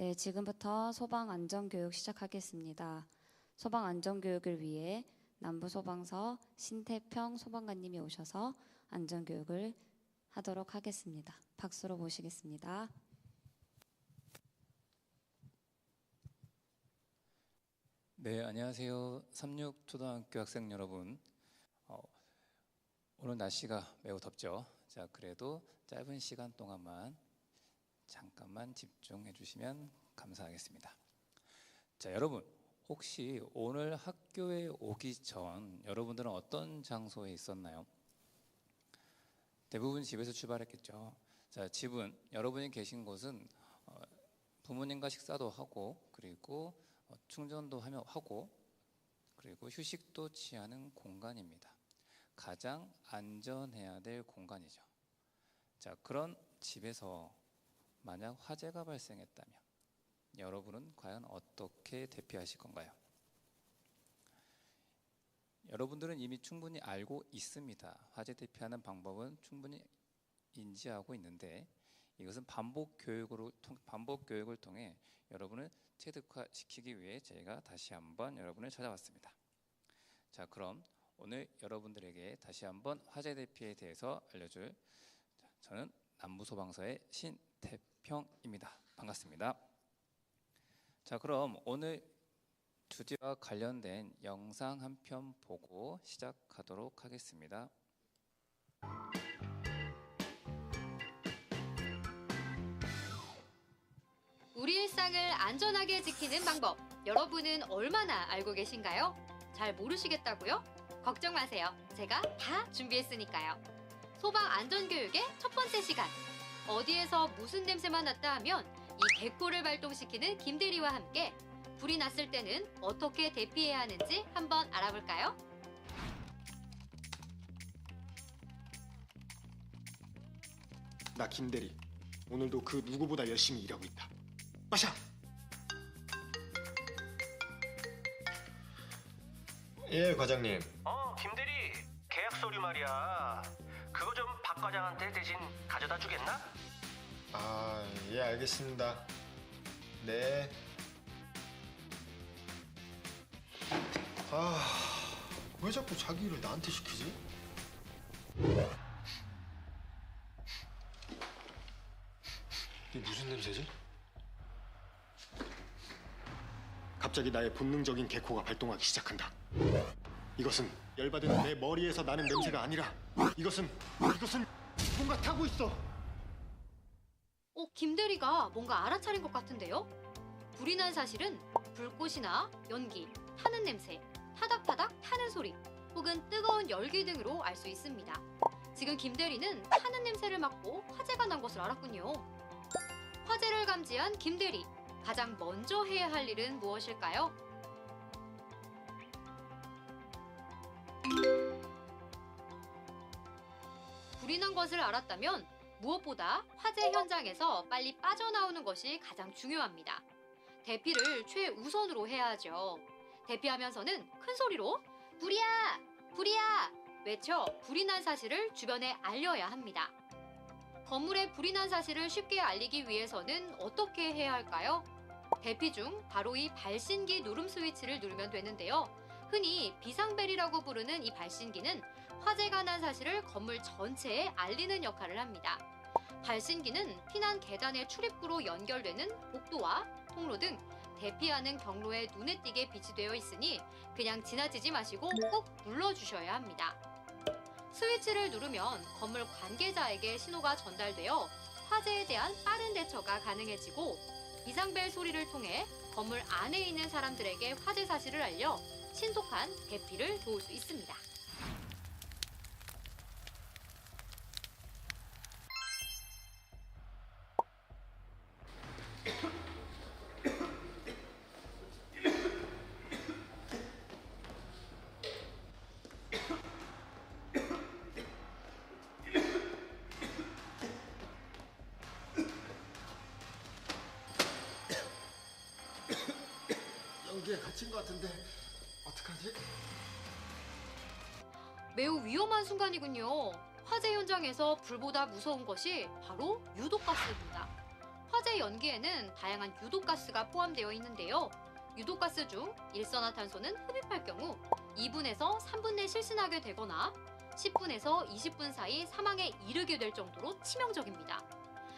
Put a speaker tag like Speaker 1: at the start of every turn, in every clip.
Speaker 1: 네, 지금부터 소방 안전 교육 시작하겠습니다. 소방 안전 교육을 위해 남부 소방서 신태평 소방관님이 오셔서 안전 교육을 하도록 하겠습니다. 박수로 모시겠습니다.
Speaker 2: 네, 안녕하세요. 36 초등학교 학생 여러분. 어, 오늘 날씨가 매우 덥죠. 자, 그래도 짧은 시간 동안만 잠깐만 집중해 주시면 감사하겠습니다. 자, 여러분, 혹시 오늘 학교에 오기 전 여러분들은 어떤 장소에 있었나요? 대부분 집에서 출발했겠죠. 자, 집은 여러분이 계신 곳은 어, 부모님과 식사도 하고 그리고 어, 충전도 하며 하고 그리고 휴식도 취하는 공간입니다. 가장 안전해야 될 공간이죠. 자, 그런 집에서 만약 화재가 발생했다면 여러분은 과연 어떻게 대피하실 건가요? 여러분들은 이미 충분히 알고 있습니다. 화재 대피하는 방법은 충분히 인지하고 있는데 이것은 반복 교육으로 통- 반복 교육을 통해 여러분을 체득화시키기 위해 저희가 다시 한번 여러분을 찾아왔습니다. 자, 그럼 오늘 여러분들에게 다시 한번 화재 대피에 대해서 알려줄 자, 저는 남부소방서의 신태 평입니다. 반갑습니다. 자, 그럼 오늘 주제와 관련된 영상 한 편 보고 시작하도록 하겠습니다.
Speaker 3: 우리 일상을 안전하게 지키는 방법 여러분은 얼마나 알고 계신가요? 잘 모르시겠다고요? 걱정 마세요. 제가 다 준비했으니까요. 소방 안전 교육의 첫 번째 시간. 어디에서 무슨 냄새만 났다 하면 이 개코를 발동시키는 김대리와 함께 불이 났을 때는 어떻게 대피해야 하는지 한번 알아볼까요?
Speaker 4: 나 김대리. 오늘도 그 누구보다 열심히 일하고 있다. 마샤 예 과장님.
Speaker 5: 어, 김대리. 계약 서류 말이야. 과장한테 대신 가져다 주겠나?
Speaker 4: 아 예 알겠습니다 네 아, 왜 자꾸 자기 일을 나한테 시키지? 이게 무슨 냄새지? 갑자기 나의 본능적인 개코가 발동하기 시작한다. 이것은 열받은 내 머리에서 나는 냄새가 아니라 이것은 이것은 뭔가 타고 있어.
Speaker 3: 어, 김대리가 뭔가 알아차린 것 같은데요? 불이 난 사실은 불꽃이나 연기, 타는 냄새, 타닥타닥 타는 소리, 혹은 뜨거운 열기 등으로 알 수 있습니다. 지금 김대리는 타는 냄새를 맡고 화재가 난 것을 알았군요. 화재를 감지한 김대리, 가장 먼저 해야 할 일은 무엇일까요? 불이 난 것을 알았다면 무엇보다 화재 현장에서 빨리 빠져나오는 것이 가장 중요합니다. 대피를 최우선으로 해야 하죠. 대피하면서는 큰 소리로 불이야! 불이야! 외쳐 불이 난 사실을 주변에 알려야 합니다. 건물에 불이 난 사실을 쉽게 알리기 위해서는 어떻게 해야 할까요? 대피 중 바로 이 발신기 누름 스위치를 누르면 되는데요. 흔히 비상벨이라고 부르는 이 발신기는 화재가 난 사실을 건물 전체에 알리는 역할을 합니다. 발신기는 피난 계단의 출입구로 연결되는 복도와 통로 등 대피하는 경로에 눈에 띄게 비치되어 있으니 그냥 지나치지 마시고 꼭 눌러주셔야 합니다. 스위치를 누르면 건물 관계자에게 신호가 전달되어 화재에 대한 빠른 대처가 가능해지고 비상벨 소리를 통해 건물 안에 있는 사람들에게 화재 사실을 알려 신속한 대피를 도울 수 있습니다.
Speaker 4: 갇힌 것 같은데
Speaker 3: 매우 위험한 순간이군요. 화재 현장에서 불보다 무서운 것이 바로 유독가스입니다. 화재 연기에는 다양한 유독가스가 포함되어 있는데요. 유독가스 중 일산화탄소는 흡입할 경우 2분에서 3분 내 실신하게 되거나 10분에서 20분 사이 사망에 이르게 될 정도로 치명적입니다.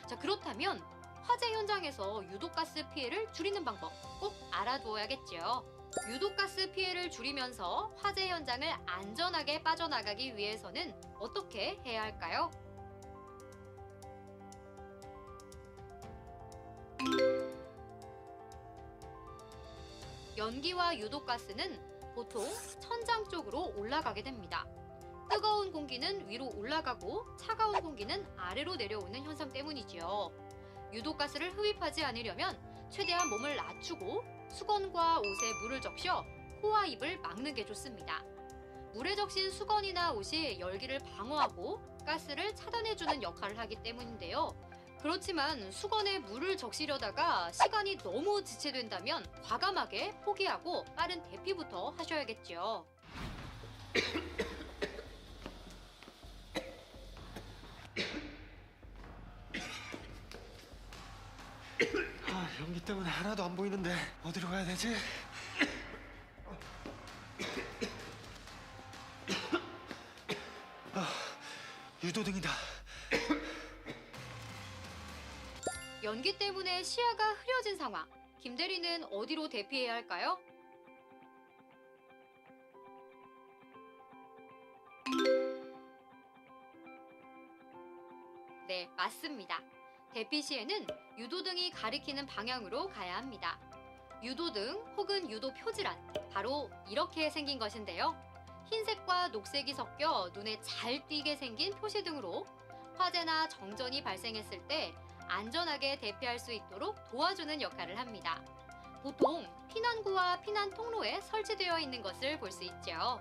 Speaker 3: 자, 그렇다면 화재 현장에서 유독가스 피해를 줄이는 방법 꼭 알아두어야겠죠. 유독가스 피해를 줄이면서 화재 현장을 안전하게 빠져나가기 위해서는 어떻게 해야 할까요? 연기와 유독가스는 보통 천장 쪽으로 올라가게 됩니다. 뜨거운 공기는 위로 올라가고 차가운 공기는 아래로 내려오는 현상 때문이지요. 유독가스를 흡입하지 않으려면 최대한 몸을 낮추고 수건과 옷에 물을 적셔 코와 입을 막는 게 좋습니다. 물에 적신 수건이나 옷이 열기를 방어하고 가스를 차단해주는 역할을 하기 때문인데요. 그렇지만 수건에 물을 적시려다가 시간이 너무 지체된다면 과감하게 포기하고 빠른 대피부터 하셔야겠죠.
Speaker 4: 아, 연기 때문에 하나도 안 보이는데 어디로 가야 되지? 아, 유도등이다.
Speaker 3: 연기 때문에 시야가 흐려진 상황. 김 대리는 어디로 대피해야 할까요? 네, 맞습니다. 대피 시에는 유도등이 가리키는 방향으로 가야 합니다. 유도등 혹은 유도 표지란 바로 이렇게 생긴 것인데요. 흰색과 녹색이 섞여 눈에 잘 띄게 생긴 표시등으로 화재나 정전이 발생했을 때 안전하게 대피할 수 있도록 도와주는 역할을 합니다. 보통 피난구와 피난 통로에 설치되어 있는 것을 볼 수 있죠.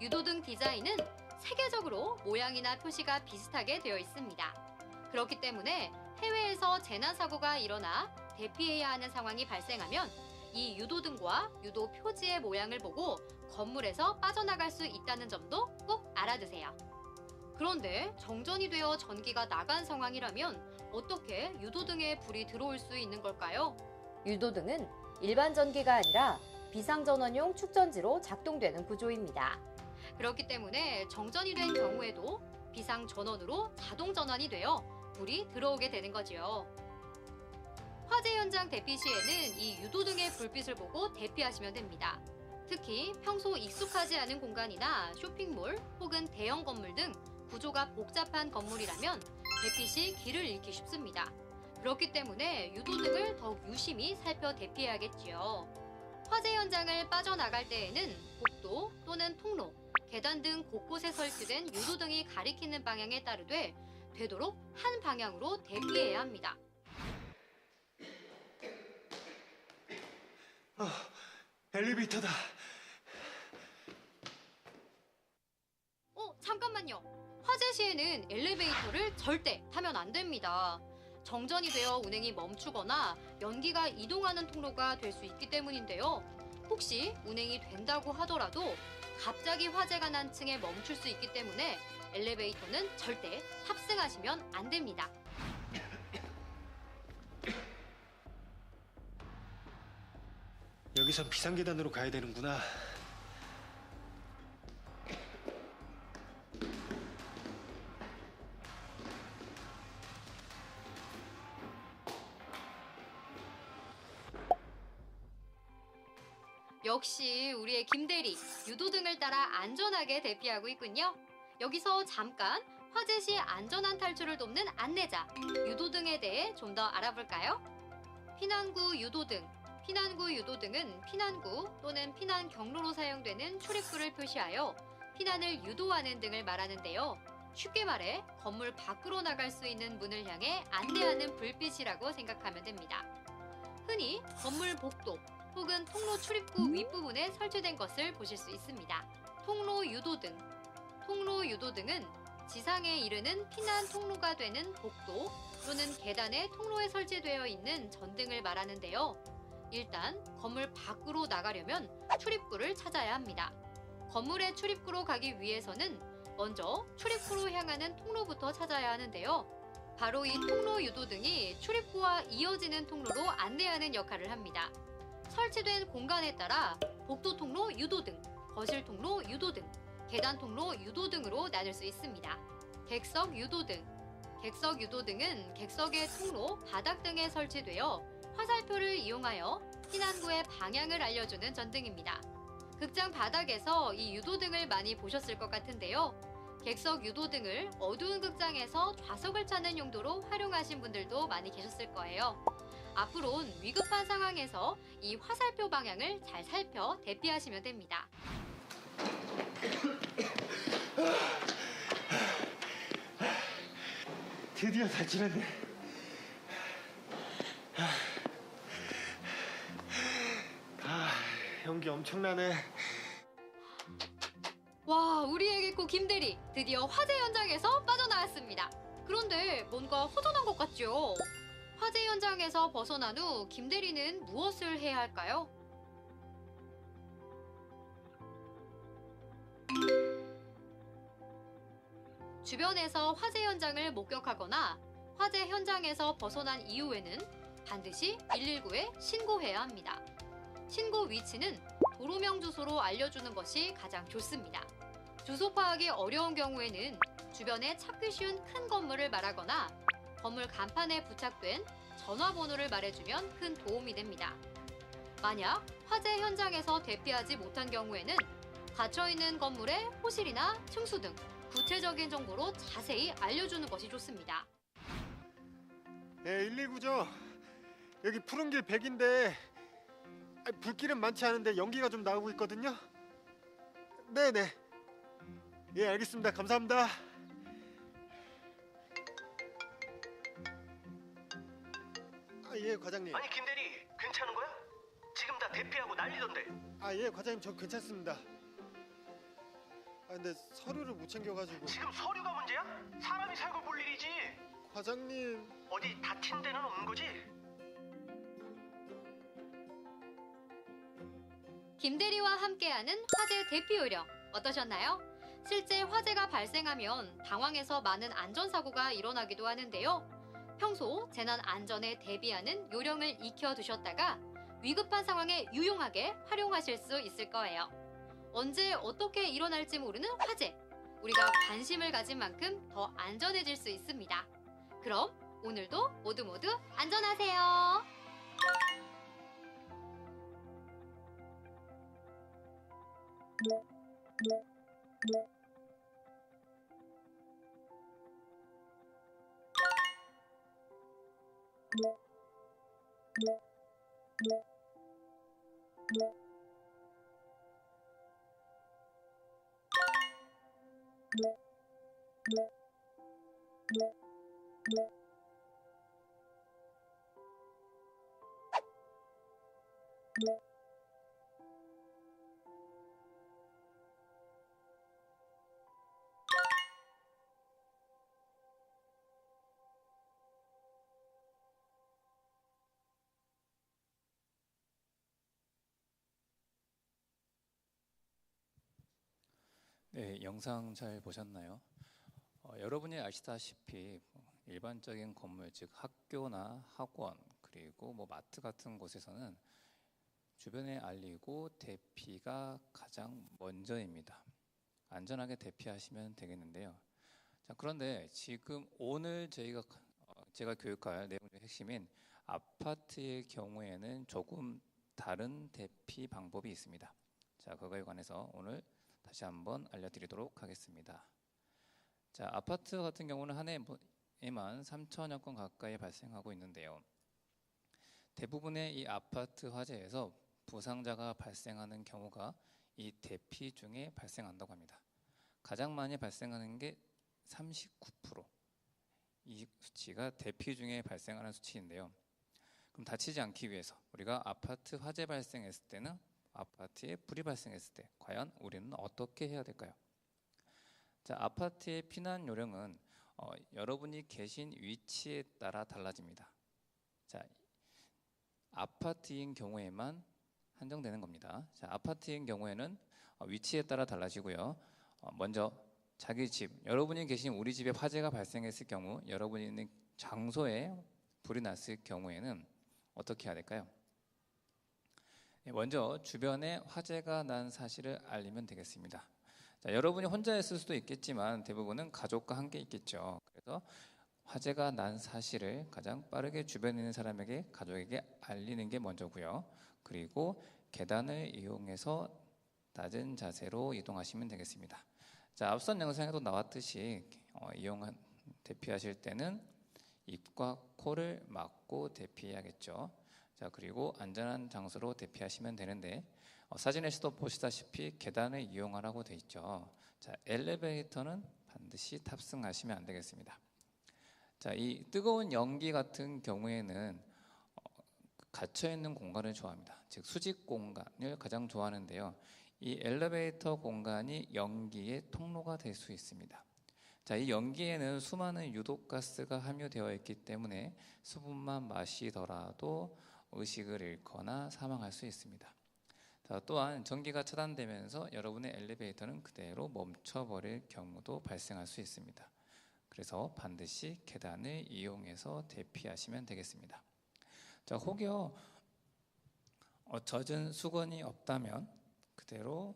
Speaker 3: 유도등 디자인은 세계적으로 모양이나 표시가 비슷하게 되어 있습니다. 그렇기 때문에 해외에서 재난 사고가 일어나 대피해야 하는 상황이 발생하면 이 유도등과 유도 표지의 모양을 보고 건물에서 빠져나갈 수 있다는 점도 꼭 알아두세요. 그런데 정전이 되어 전기가 나간 상황이라면 어떻게 유도등에 불이 들어올 수 있는 걸까요?
Speaker 6: 유도등은 일반 전기가 아니라 비상전원용 축전지로 작동되는 구조입니다.
Speaker 3: 그렇기 때문에 정전이 된 경우에도 비상 전원으로 자동 전환이 되어 불이 들어오게 되는 거지요. 화재 현장 대피 시에는 이 유도등의 불빛을 보고 대피하시면 됩니다. 특히 평소 익숙하지 않은 공간이나 쇼핑몰 혹은 대형 건물 등 구조가 복잡한 건물이라면 대피 시 길을 잃기 쉽습니다. 그렇기 때문에 유도등을 더욱 유심히 살펴 대피해야겠지요. 화재 현장을 빠져나갈 때에는 복도 또는 통로, 계단 등 곳곳에 설치된 유도등이 가리키는 방향에 따르되 되도록 한 방향으로 대피해야 합니다.
Speaker 4: 엘리베이터다.
Speaker 3: 어, 잠깐만요. 화재 시에는 엘리베이터를 절대 타면 안 됩니다. 정전이 되어 운행이 멈추거나 연기가 이동하는 통로가 될 수 있기 때문인데요. 혹시 운행이 된다고 하더라도 갑자기 화재가 난 층에 멈출 수 있기 때문에 엘리베이터는 절대 탑승하시면 안 됩니다.
Speaker 4: 여기선 비상계단으로 가야 되는구나.
Speaker 3: 역시 우리의 김대리 유도등을 따라 안전하게 대피하고 있군요. 여기서 잠깐 화재 시 안전한 탈출을 돕는 안내자 유도등에 대해 좀 더 알아볼까요? 피난구 유도등 피난구 유도등은 피난구 또는 피난 경로로 사용되는 출입구를 표시하여 피난을 유도하는 등을 말하는데요. 쉽게 말해 건물 밖으로 나갈 수 있는 문을 향해 안내하는 불빛이라고 생각하면 됩니다. 흔히 건물 복도 혹은 통로 출입구 윗부분에 설치된 것을 보실 수 있습니다. 통로 유도등. 통로 유도 등은 지상에 이르는 피난 통로가 되는 복도 또는 계단의 통로에 설치되어 있는 전등을 말하는데요. 일단 건물 밖으로 나가려면 출입구를 찾아야 합니다. 건물의 출입구로 가기 위해서는 먼저 출입구로 향하는 통로부터 찾아야 하는데요. 바로 이 통로 유도등이 출입구와 이어지는 통로로 안내하는 역할을 합니다. 설치된 공간에 따라 복도 통로 유도등, 거실 통로 유도등, 계단 통로 유도 등으로 나눌 수 있습니다. 객석 유도 등. 객석 유도 등은 객석의 통로, 바닥 등에 설치되어 화살표를 이용하여 피난구의 방향을 알려주는 전등입니다. 극장 바닥에서 이 유도 등을 많이 보셨을 것 같은데요. 객석 유도 등을 어두운 극장에서 좌석을 찾는 용도로 활용하신 분들도 많이 계셨을 거예요. 앞으론 위급한 상황에서 이 화살표 방향을 잘 살펴 대피하시면 됩니다.
Speaker 4: 드디어 탈출했네. 아, 연기 엄청나네.
Speaker 3: 와, 우리의 개코 김대리 드디어 화재 현장에서 빠져나왔습니다. 그런데 뭔가 허전한 것 같죠? 화재 현장에서 벗어난 후 김대리는 무엇을 해야 할까요? 주변에서 화재 현장을 목격하거나 화재 현장에서 벗어난 이후에는 반드시 119에 신고해야 합니다. 신고 위치는 도로명 주소로 알려주는 것이 가장 좋습니다. 주소 파악이 어려운 경우에는 주변에 찾기 쉬운 큰 건물을 말하거나 건물 간판에 부착된 전화번호를 말해주면 큰 도움이 됩니다. 만약 화재 현장에서 대피하지 못한 경우에는 갇혀있는 건물의 호실이나 층수 등 구체적인 정보로 자세히 알려주는 것이 좋습니다.
Speaker 4: 예, 119죠. 여기 푸른 길 100인데 불길은 많지 않은데 연기가 좀 나오고 있거든요. 네, 네. 예, 알겠습니다. 감사합니다. 아, 예, 과장님.
Speaker 5: 아니 김대리 괜찮은 거야? 지금 다 대피하고 난리던데.
Speaker 4: 아, 예, 과장님 저 괜찮습니다. 아, 근데 서류를 못 챙겨가지고.
Speaker 5: 지금 서류가 문제야? 사람이 살고 볼 일이지.
Speaker 4: 과장님.
Speaker 5: 어디 다친 데는 없는 거지?
Speaker 3: 김대리와 함께하는 화재 대피 요령 어떠셨나요? 실제 화재가 발생하면 당황해서 많은 안전사고가 일어나기도 하는데요. 평소 재난 안전에 대비하는 요령을 익혀두셨다가 위급한 상황에 유용하게 활용하실 수 있을 거예요. 언제 어떻게 일어날지 모르는 화재. 우리가 관심을 가진 만큼 더 안전해질 수 있습니다. 그럼 오늘도 모두 모두 안전하세요. Yeah.
Speaker 2: 네, 영상 잘 보셨나요? 어, 여러분이 아시다시피 일반적인 건물, 즉 학교나 학원 그리고 뭐 마트 같은 곳에서는 주변에 알리고 대피가 가장 먼저입니다. 안전하게 대피하시면 되겠는데요. 자, 그런데 지금 오늘 저희가 어, 제가 교육할 내용의 핵심인 아파트의 경우에는 조금 다른 대피 방법이 있습니다. 자, 그거에 관해서 오늘 다시 한번 알려드리도록 하겠습니다. 자, 아파트 같은 경우는 한 해에만 3천여 건 가까이 발생하고 있는데요. 대부분의 이 아파트 화재에서 부상자가 발생하는 경우가 이 대피 중에 발생한다고 합니다. 가장 많이 발생하는 게 39%. 이 수치가 대피 중에 발생하는 수치인데요. 그럼 다치지 않기 위해서 우리가 아파트 화재 발생했을 때는 아파트에 불이 발생했을 때 과연 우리는 어떻게 해야 될까요? 자, 아파트의 피난 요령은 어, 여러분이 계신 위치에 따라 달라집니다. 자, 아파트인 경우에만 한정되는 겁니다. 자, 아파트인 경우에는 어, 위치에 따라 달라지고요. 어, 먼저 자기 집, 여러분이 계신 우리 집에 화재가 발생했을 경우, 여러분이 있는 장소에 불이 났을 경우에는 어떻게 해야 될까요? 네, 먼저 주변에 화재가 난 사실을 알리면 되겠습니다. 자, 여러분이 혼자 있을 수도 있겠지만 대부분은 가족과 함께 있겠죠. 그래서 화재가 난 사실을 가장 빠르게 주변에 있는 사람에게 가족에게 알리는 게 먼저고요. 그리고 계단을 이용해서 낮은 자세로 이동하시면 되겠습니다. 자, 앞선 영상에도 나왔듯이 어, 이용한 대피하실 때는 입과 코를 막고 대피해야겠죠. 자, 그리고 안전한 장소로 대피하시면 되는데 어, 사진에서도 보시다시피 계단을 이용하라고 돼 있죠. 자, 엘리베이터는 반드시 탑승하시면 안 되겠습니다. 자, 이 뜨거운 연기 같은 경우에는 어, 갇혀 있는 공간을 좋아합니다. 즉 수직 공간을 가장 좋아하는데요. 이 엘리베이터 공간이 연기의 통로가 될 수 있습니다. 자, 이 연기에는 수많은 유독가스가 함유되어 있기 때문에 수분만 마시더라도 의식을 잃거나 사망할 수 있습니다. 자, 또한 전기가 차단되면서 여러분의 엘리베이터는 그대로 멈춰버릴 경우도 발생할 수 있습니다. 그래서 반드시 계단을 이용해서 대피하시면 되겠습니다. 자, 혹여 어, 젖은 수건이 없다면 그대로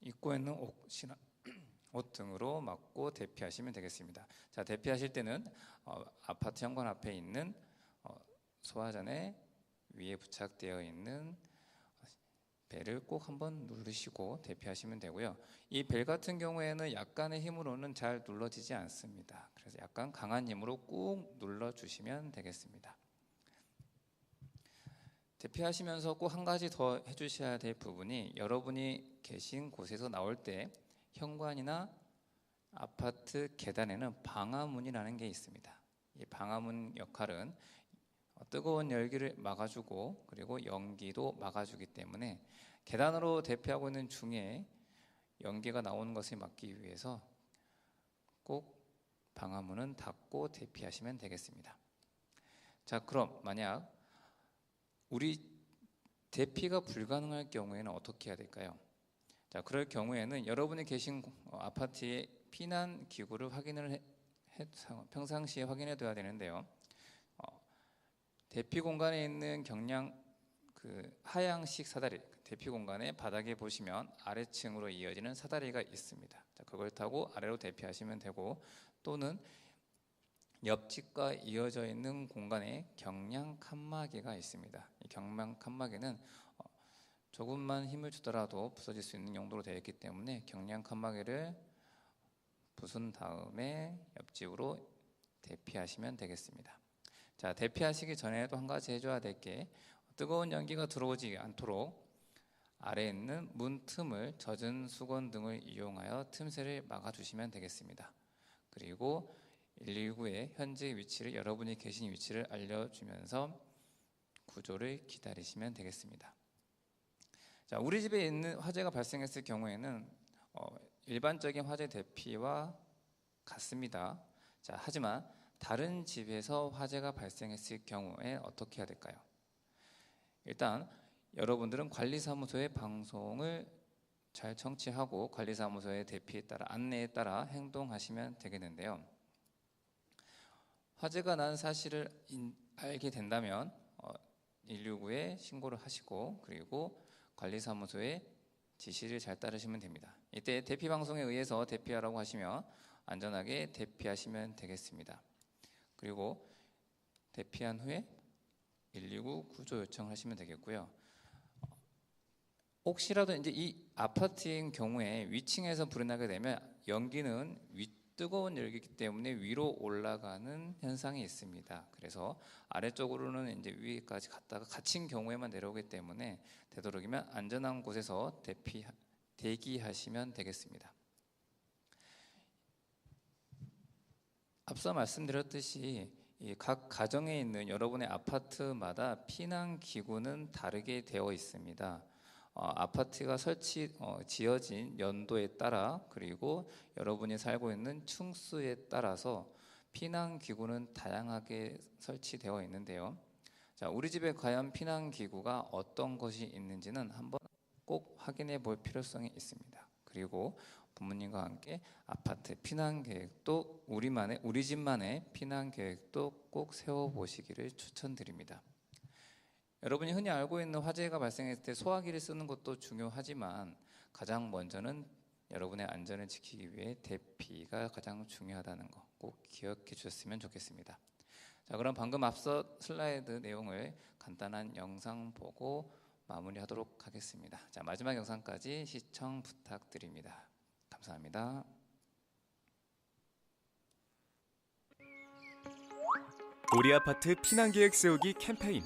Speaker 2: 입고 있는 옷이나 옷 등으로 막고 대피하시면 되겠습니다. 자, 대피하실 때는 어, 아파트 현관 앞에 있는 어, 소화전에 위에 부착되어 있는 벨을 꼭 한번 누르시고 대피하시면 되고요. 이 벨 같은 경우에는 약간의 힘으로는 잘 눌러지지 않습니다. 그래서 약간 강한 힘으로 꾹 눌러 주시면 되겠습니다. 대피하시면서 꼭 한 가지 더 해주셔야 될 부분이 여러분이 계신 곳에서 나올 때 현관이나 아파트 계단에는 방화문이라는 게 있습니다. 이 방화문 역할은 뜨거운 열기를 막아주고 그리고 연기도 막아주기 때문에 계단으로 대피하고 있는 중에 연기가 나오는 것을 막기 위해서 꼭 방화문은 닫고 대피하시면 되겠습니다. 자, 그럼 만약 우리 대피가 불가능할 경우에는 어떻게 해야 될까요? 자, 그럴 경우에는 여러분이 계신 어, 아파트의 피난 기구를 확인을 해, 해, 평상시에 확인해 둬야 되는데요. 어, 대피 공간에 있는 경량 그 하향식 사다리 대피 공간의 바닥에 보시면 아래층으로 이어지는 사다리가 있습니다. 자, 그걸 타고 아래로 대피하시면 되고 또는 옆집과 이어져 있는 공간에 경량 칸막이가 있습니다. 이 경량 칸막이는 어, 조금만 힘을 주더라도 부서질 수 있는 용도로 되어 있기 때문에 경량 칸막이를 부순 다음에 옆집으로 대피하시면 되겠습니다. 자, 대피하시기 전에도 한 가지 해줘야 될 게 뜨거운 연기가 들어오지 않도록 아래에 있는 문 틈을 젖은 수건 등을 이용하여 틈새를 막아주시면 되겠습니다. 그리고 119의 현재 위치를 여러분이 계신 위치를 알려주면서 구조를 기다리시면 되겠습니다. 자, 우리 집에 있는 화재가 발생했을 경우에는 어, 일반적인 화재 대피와 같습니다. 자, 하지만 다른 집에서 화재가 발생했을 경우에 어떻게 해야 될까요? 일단 여러분들은 관리사무소의 방송을 잘 청취하고 관리사무소의 대피에 따라 안내에 따라 행동하시면 되겠는데요. 화재가 난 사실을 인, 알게 된다면 어, 119에 신고를 하시고 그리고 관리사무소의 지시를 잘 따르시면 됩니다. 이때 대피 방송에 의해서 대피하라고 하시면 안전하게 대피하시면 되겠습니다. 그리고 대피한 후에 119 구조 요청하시면 되겠고요. 혹시라도 이제 이 아파트인 경우에 위층에서 불이 나게 되면 연기는 위, 뜨거운 열기이기 때문에 위로 올라가는 현상이 있습니다. 그래서 아래쪽으로는 이제 위까지 갔다가 갇힌 경우에만 내려오기 때문에 되도록이면 안전한 곳에서 대피 대기하시면 되겠습니다. 앞서 말씀드렸듯이 각 가정에 있는 여러분의 아파트마다 피난 기구는 다르게 되어 있습니다. 어, 아파트가 설치 어, 지어진 연도에 따라 그리고 여러분이 살고 있는 층수에 따라서 피난 기구는 다양하게 설치되어 있는데요. 자, 우리 집에 과연 피난 기구가 어떤 것이 있는지는 한번 꼭 확인해 볼 필요성이 있습니다. 그리고 부모님과 함께 아파트 피난 계획도 우리만의 우리 집만의 피난 계획도 꼭 세워 보시기를 추천드립니다. 여러분이 흔히 알고 있는 화재가 발생했을 때 소화기를 쓰는 것도 중요하지만 가장 먼저는 여러분의 안전을 지키기 위해 대피가 가장 중요하다는 거 꼭 기억해 주셨으면 좋겠습니다. 자, 그럼 방금 앞서 슬라이드 내용을 간단한 영상 보고 마무리하도록 하겠습니다. 자, 마지막 영상까지 시청 부탁드립니다. 감사합니다.
Speaker 7: 우리 아파트 피난 계획 세우기 캠페인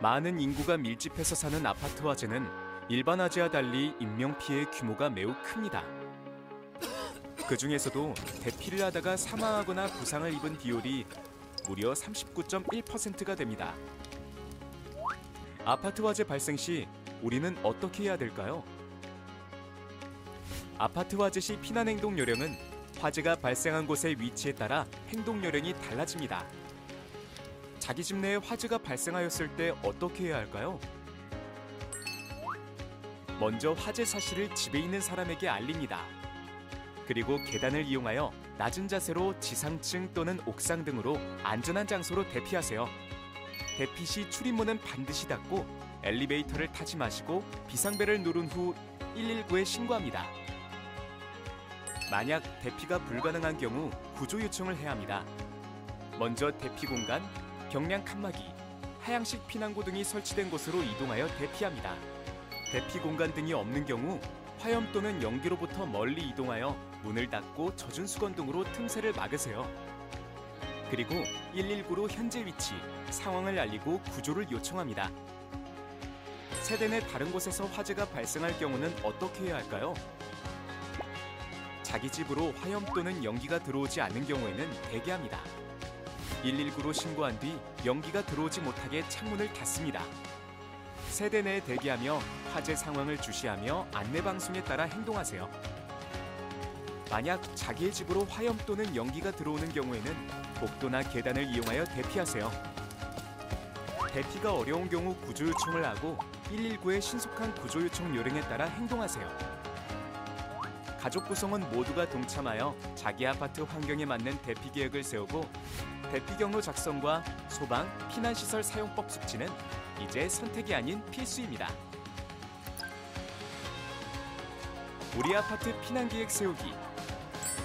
Speaker 7: 많은 인구가 밀집해서 사는 아파트 화재는 일반 화재와 달리 인명피해 규모가 매우 큽니다. 그 중에서도 대피를 하다가 사망하거나 부상을 입은 비율이 무려 39.1%가 됩니다. 아파트 화재 발생 시 우리는 어떻게 해야 될까요? 아파트 화재 시 피난 행동 요령은 화재가 발생한 곳의 위치에 따라 행동 요령이 달라집니다. 자기 집 내에 화재가 발생하였을 때 어떻게 해야 할까요? 먼저 화재 사실을 집에 있는 사람에게 알립니다. 그리고 계단을 이용하여 낮은 자세로 지상층 또는 옥상 등으로 안전한 장소로 대피하세요. 대피 시 출입문은 반드시 닫고 엘리베이터를 타지 마시고 비상벨을 누른 후 119에 신고합니다. 만약 대피가 불가능한 경우 구조 요청을 해야 합니다. 먼저 대피 공간, 경량 칸막이, 하향식 피난구 등이 설치된 곳으로 이동하여 대피합니다. 대피 공간 등이 없는 경우 화염 또는 연기로부터 멀리 이동하여 문을 닫고 젖은 수건 등으로 틈새를 막으세요. 그리고 119로 현재 위치, 상황을 알리고 구조를 요청합니다. 세대 내 다른 곳에서 화재가 발생할 경우는 어떻게 해야 할까요? 자기 집으로 화염 또는 연기가 들어오지 않는 경우에는 대기합니다. 119로 신고한 뒤 연기가 들어오지 못하게 창문을 닫습니다. 세대 내에 대기하며 화재 상황을 주시하며 안내 방송에 따라 행동하세요. 만약 자기의 집으로 화염 또는 연기가 들어오는 경우에는 복도나 계단을 이용하여 대피하세요. 대피가 어려운 경우 구조 요청을 하고 119의 신속한 구조 요청 요령에 따라 행동하세요. 가족 구성원 모두가 동참하여 자기 아파트 환경에 맞는 대피 계획을 세우고 대피 경로 작성과 소방, 피난시설 사용법 숙지는 이제 선택이 아닌 필수입니다. 우리 아파트 피난 계획 세우기.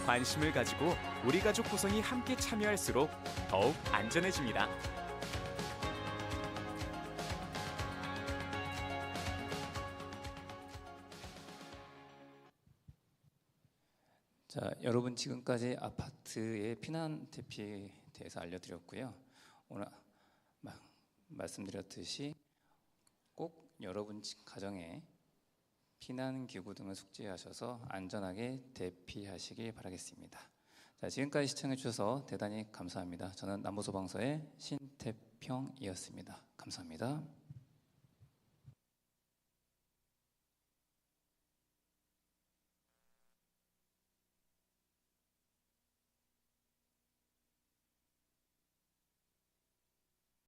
Speaker 7: 관심을 가지고 우리 가족 구성이 함께 참여할수록 더욱 안전해집니다.
Speaker 2: 자, 여러분 지금까지 아파트의 피난 대피에 대해서 알려드렸고요. 오늘 마- 말씀드렸듯이 꼭 여러분 집 가정에 피난 기구 등을 숙지하셔서 안전하게 대피하시길 바라겠습니다. 자, 지금까지 시청해 주셔서 대단히 감사합니다. 저는 남부소방서의 신태평이었습니다. 감사합니다.